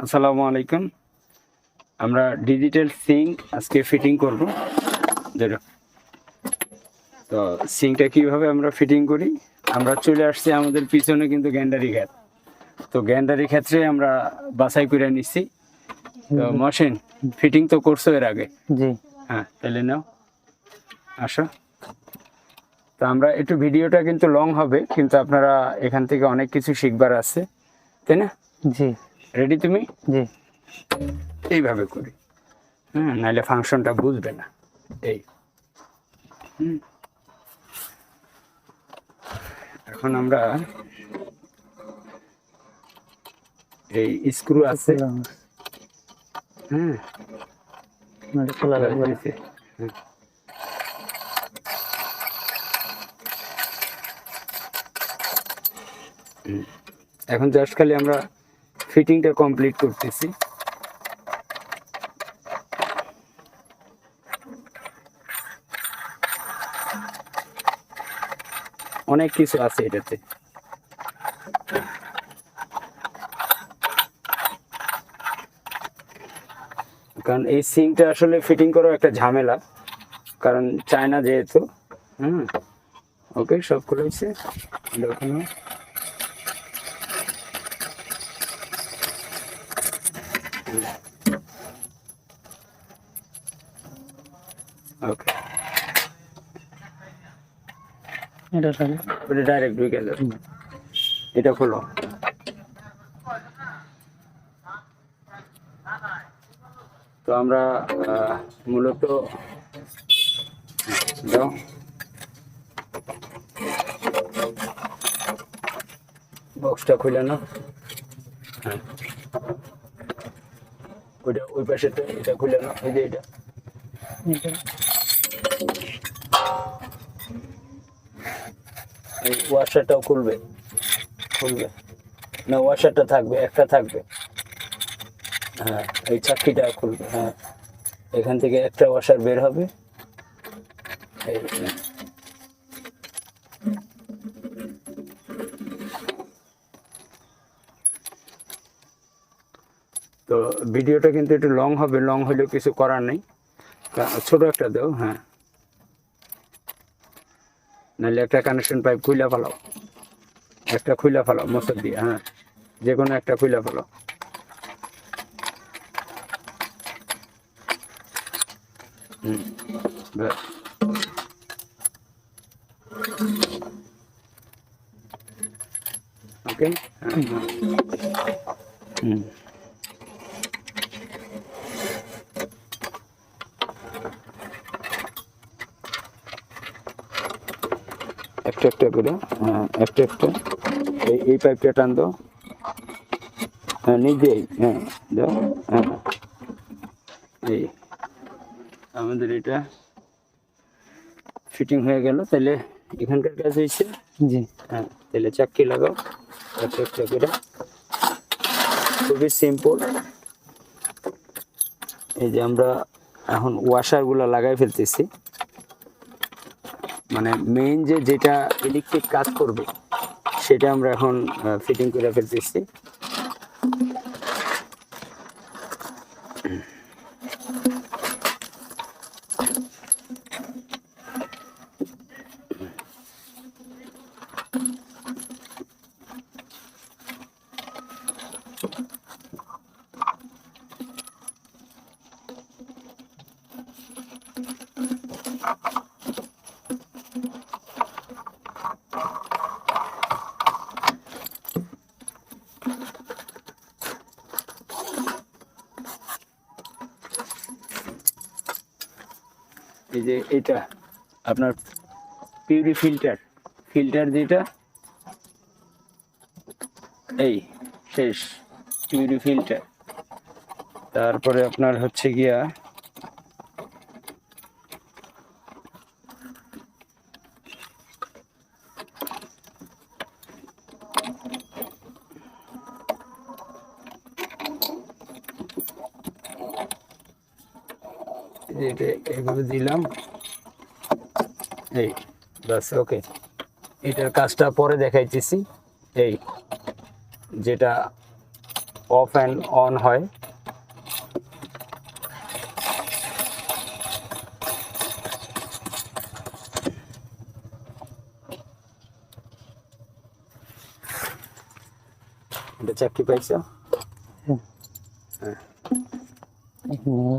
আসসালামু আলাইকুম। আমরা ডিজিটাল সিঙ্ক আজকে ফিটিং করব। যেটা তো সিঙ্কটা কীভাবে আমরা ফিটিং করি? আমরা চলে আসছি আমাদের পিছনে কিন্তু গ্যান্ডারি ক্ষেত। তো গ্যান্ডারি ক্ষেত্রে আমরা বাছাই করে নিচ্ছি। তো মশিন ফিটিং তো করছ এর আগে? জি। হ্যাঁ তাহলে নাও। আসো। তো আমরা একটু ভিডিওটা কিন্তু লং হবে কিন্তু আপনারা এখান থেকে অনেক কিছু শিখবার আছে তাই না? জি। রেডি তুমি? জি। এইভাবে করি। হ্যাঁ নাহলে ফাংশনটা বুঝবে না। এই। হুম। এখন আমরা এই স্ক্রু আছে। হ্যাঁ। খোলা লাগবে। হয়েছে। হুম। হুম। এখন জাস্ট খালি আমরা ফিটিংটা কমপ্লিট করতেছি। অনেক কিছু আছে এটাতে। কারণ এই সিঙ্কটা আসলে ফিটিং করা একটা ঝামেলা, কারণ চায়না যেহেতু, হুম, ওকে সব খুলেছে দেখুন ওকে এটা ডাইরেক্ট ঢুকে যাবে এটা খোলো। তো আমরা মূলত বক্সটা খুলে নাও। হ্যাঁ। ওইটা ওই পাশেটা এটা খুলে নাও ওই যে এটা। এই ওয়াশারটাও খুলবে। খুলবে। না ওয়াশারটা থাকবে, একটা থাকবে। হ্যাঁ এই চাকরিটা খুলবে হ্যাঁ। এখান থেকে একটা ওয়াশার বের হবে। এই তো ভিডিওটা কিন্তু একটু লং হবে লং হলেও কিছু করার নেই। ছোট একটা দেও হ্যাঁ। নাহলে একটা কানেকশন পাইপ খুলে ফেলাও। একটা খুলে ফেলাও মশার দিয়ে হ্যাঁ। যে কোনো একটা খুলে ফেলাও। হুম ওকে হ্যাঁ হ্যাঁ। হুম। একটা একটা করে। হ্যাঁ একটা একটা এই এই পাইপটা টান দাও। হ্যাঁ নিজেই হ্যাঁ দাও হ্যাঁ। এই আমাদের এটা ফিটিং হয়ে গেল। তাহলে এখানকার কাজ হয়েছে? জি। হ্যাঁ তাহলে চাকরি লাগাও একটা একটা করে। খুবই সিম্পল এই যে আমরা এখন ওয়াশারগুলো লাগাই ফেলতেছি। মানে মেইন যে যেটা ইলেকট্রিক কাজ করবে সেটা আমরা এখন ফিটিং করে ফেলতেছি। এই যে এটা, আপনার পিউরি ফিল্টার ফিল্টার যেটা, এই শেষ, পিউরি ফিল্টার। তারপরে আপনার হচ্ছে গিয়া যে এটা এইভাবে দিলাম। এই বাস ওকে এটার কাজটা পরে দেখাইতেছি। এই যেটা অফ অ্যান্ড অন হয়। এটা চাকরি পাইছো? এখানে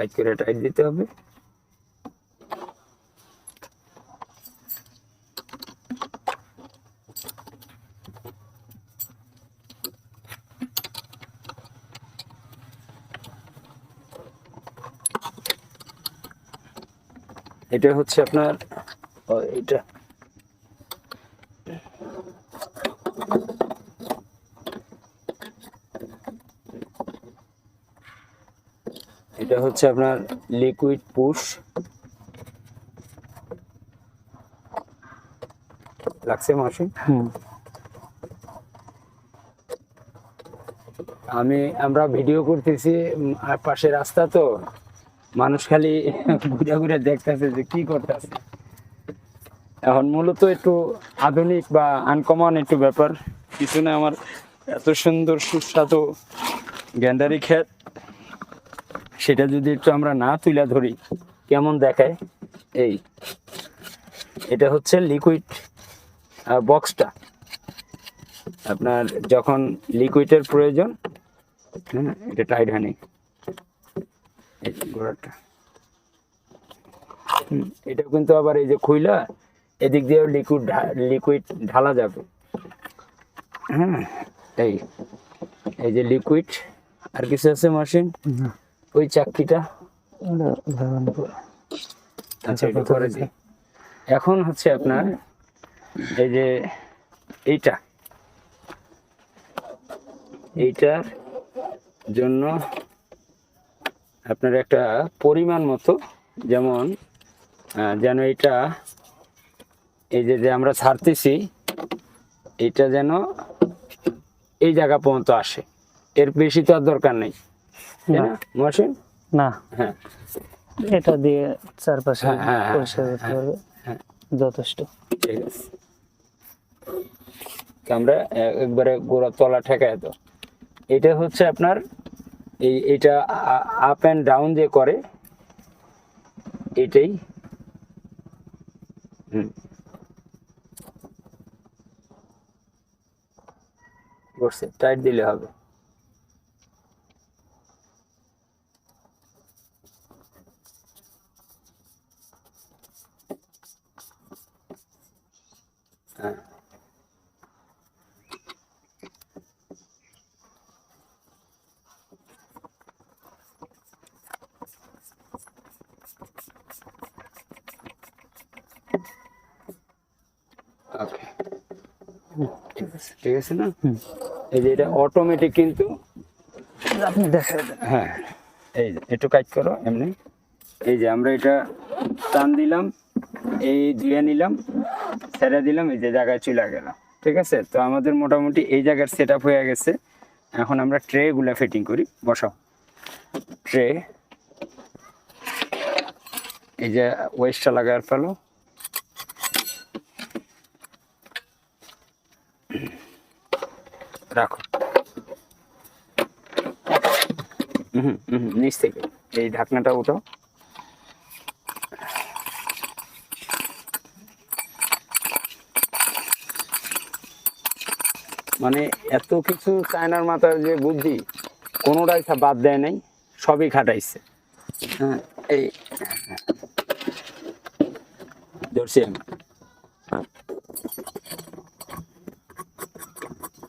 কাজ করে টাইট দিতে হবে। এটা হচ্ছে আপনার এটা এটা হচ্ছে আপনার লিকুইড পুশ লাগছে মাসি? আমি আমরা ভিডিও করতেছি আর পাশে রাস্তা তো। মানুষ খালি ঘুরে ঘুরে দেখতেছে যে কি করতেছে। এখন মূলত একটু আধুনিক বা আনকমন একটু ব্যাপার। পিছনে আমার এত সুন্দর সুস্বাদু গ্যান্ডারি ক্ষেত। সেটা যদি একটু আমরা না তুলে ধরি, কেমন দেখায়? এই, এটা হচ্ছে লিকুইড বক্সটা আপনার যখন লিকুইডের প্রয়োজন হ্যাঁ এটা টাইট যে গোড়াটা। এটা কিন্তু আবার এই যে খুইলা, এদিক দিয়েও লিকুইড লিকুইড ঢালা যাবে। হ্যাঁ এই এই যে লিকুইড আর কিছু আছে মেশিন ওই চাকরিটা। আচ্ছা এখন হচ্ছে আপনার এই যে এইটা। এইটার জন্য আপনার একটা পরিমাণ মতো যেমন যেন এটা এই যে যে আমরা ছাড়তেছি এটা যেন এই জায়গা পর্যন্ত আসে। এর বেশি তো আর দরকার নেই। না। হ্যাঁ। এটা দিয়ে চারপাশে পরিষ্কার করতে পারবে। যথেষ্ট। ঠিক আছে। আমরা একবারে গোড়া তলা ঠেকায় তো এটা হচ্ছে আপনার এই এটা আপ অ্যান্ড ডাউন যে করে এটাই। হুম। করছে টাইট দিলে হবে। হ্যাঁ। ওকে ঠিক আছে ঠিক আছে না? হুম। এই যে এটা অটোমেটিক কিন্তু আপনি দেখা দেন। হ্যাঁ। এই যে একটু কাজ করো এমনি। এই যে আমরা এটা টান দিলাম এই ধুয়ে নিলাম। ছেড়ে দিলাম, এই যে জায়গায় চলে গেলাম। ঠিক আছে? তো আমাদের মোটামুটি এই জায়গার সেট হয়ে গেছে। এখন আমরা ট্রে গুলা ফিটিং করি। বসাও। ট্রে এই যে ওয়েস্টটা লাগার ফেলো। রাখো। হুম হুম, নিচ থেকে। এই ঢাকনাটা উঠাও। মানে এত কিছু চায়নার মাথার যে বুদ্ধি, কোনোটাই বাদ দেয় নাই, সবই খাটাইছে। হ্যাঁ এই, ধরছি আমি।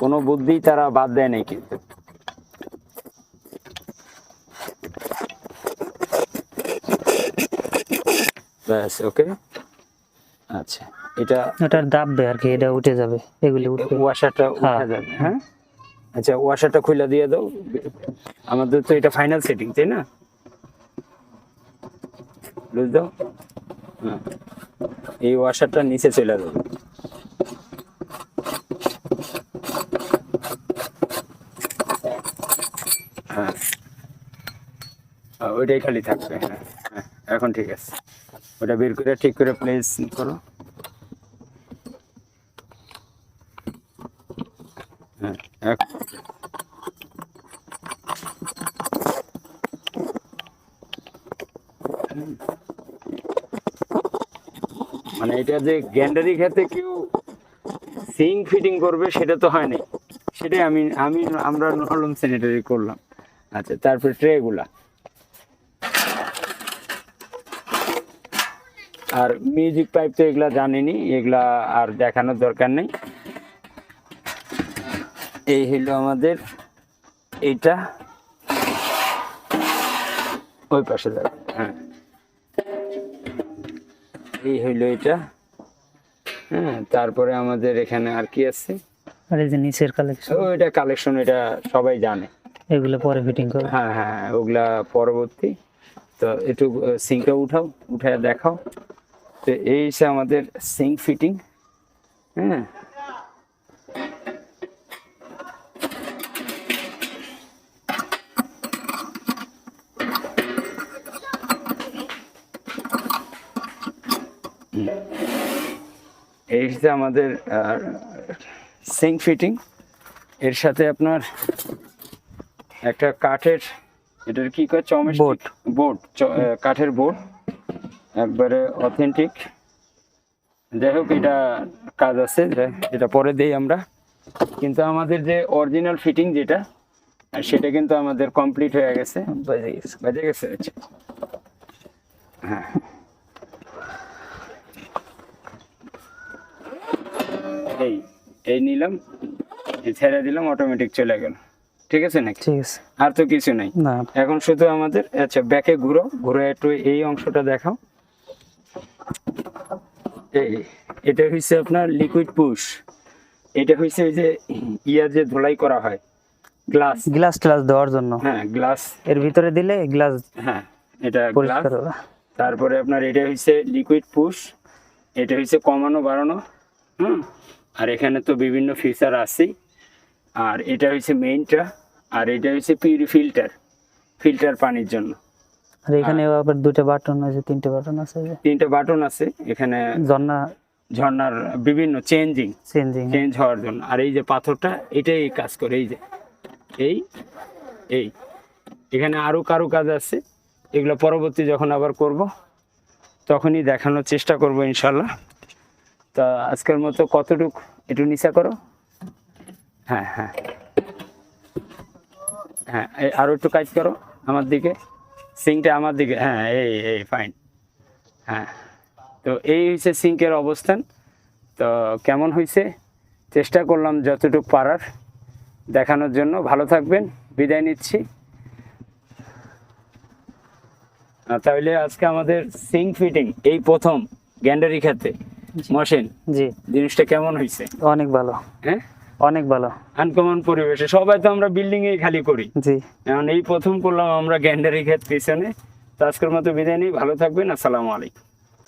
কোনো বুদ্ধি তারা বাদ দেয় নাই কিন্তু। ব্যাস, ওকে? আচ্ছা। এটা ওটার দাববে আর কি এটা উঠে যাবে এগুলি উঠবে। ওয়াশারটা উঠে হ্যাঁ। যাবে হ্যাঁ? আচ্ছা ওয়াশারটা খুলে দিয়ে দাও। আমাদের তো এটা ফাইনাল সেটিং তাই না? বুঝ দাও হ্যাঁ। এই ওয়াশারটা নিচে চলে যাবে। হ্যাঁ। ওইটাই খালি থাকবে হ্যাঁ হ্যাঁ এখন ঠিক আছে। ওটা বের করে ঠিক করে প্লেস করো। হ্যাঁ মানে এটা যে গ্যান্ডারি খেতে কেউ সিং ফিটিং করবে, সেটা তো হয়নি সেটাই আমি আমি আমরা নরম স্যানিটারি করলাম। আচ্ছা তারপরে ট্রেগুলা আর মিউজিক পাইপ তো এগুলা জানিনি, এগুলা আর দেখানোর দরকার নেই। এই হলো আমাদের এইটা। ওই পাশে যাবে। হ্যাঁ। এই হইল এটা হ্যাঁ তারপরে আমাদের এখানে আর কি আছে? আর এই যে নিচের কালেকশন ও এটা কালেকশন এটা সবাই জানে। এগুলো পরে ফিটিং করবে হ্যাঁ হ্যাঁ হ্যাঁ, ওগুলা পরবর্তী। তো একটু সিঙ্কটা উঠাও উঠে দেখাও। তো এই হচ্ছে আমাদের সিঙ্ক ফিটিং হ্যাঁ এই হচ্ছে আমাদের সিঙ্ক ফিটিং এর সাথে আপনার একটা কাঠের এটার কি কয়? চমেশ বোর্ড। বোর্ড কাঠের বোর্ড। একবারে অথেন্টিক যাই হোক এটা কাজ আছে এটা পরে দেই আমরা। কিন্তু আমাদের যে অরিজিনাল ফিটিং যেটা সেটা কিন্তু আমাদের কমপ্লিট হয়ে গেছে। বেজে গেছে। বেজে গেছে আচ্ছা। হ্যাঁ। এই এই নিলাম ছেড়ে দিলাম অটোমেটিক চলে গেল। ঠিক আছে নাকি? ঠিক আছে। আর তো কিছু নাই। না। এখন শুধু আমাদের আচ্ছা ব্যাকে ঘুরো ঘুরে একটু এই অংশটা দেখাও। এই এটা হচ্ছে আপনার লিকুইড পুশ এটা হচ্ছে ওই যে ইয়া যে ধুলাই করা হয় গ্লাস গ্লাস ট্লাস দেওয়ার জন্য। হ্যাঁ গ্লাস এর ভিতরে দিলে গ্লাস হ্যাঁ এটা গ্লাস তারপরে আপনার এটা হচ্ছে লিকুইড পুশ এটা হচ্ছে কমানো বাড়ানো। হুম? আর এখানে তো বিভিন্ন ফিচার আছেই। আর এটা হচ্ছে মেইনটা আর এটা হচ্ছে পিউরি ফিল্টার ফিল্টার পানির জন্য। আর এখানে আবার দুটো বাটন আছে তিনটে বাটন আছে তিনটে বাটন আছে এখানে ঝর্ণা। ঝর্ণার বিভিন্ন চেঞ্জিং চেঞ্জিং চেঞ্জ হওয়ার জন্য। আর এই যে পাথরটা এটাই কাজ করে এই যে। এই এই। এখানে আরও কারও কাজ আছে এগুলো পরবর্তী যখন আবার করব তখনই দেখানোর চেষ্টা করব ইনশাল্লাহ। তা আজকের মতো কতটুক একটু নিচা করো? হ্যাঁ হ্যাঁ। হ্যাঁ আরও একটু কাজ করো আমার দিকে। সিংটা আমার দিকে। হ্যাঁ এই এই ফাইন হ্যাঁ তো এই হয়েছে সিঙ্কের অবস্থান। তো কেমন হয়েছে চেষ্টা করলাম যতটুকু পারার দেখানোর জন্য। ভালো থাকবেন। বিদায় নিচ্ছি। তাহলে আজকে আমাদের সিঙ্ক ফিটিং, এই প্রথম গ্যান্ডারি খেতে মশেন জি। জিনিসটা কেমন হয়েছে অনেক ভালো। হ্যাঁ? অনেক ভালো। আনকমন পরিবেশে। সবাই তো আমরা বিল্ডিং এই খালি করি। জি। এখন এই প্রথম করলাম আমরা গ্যান্ডারি ক্ষেত পিছনে। তো আজকের মতো বিদায় নিই। ভালো থাকবেন। আসসালামু আলাইকুম।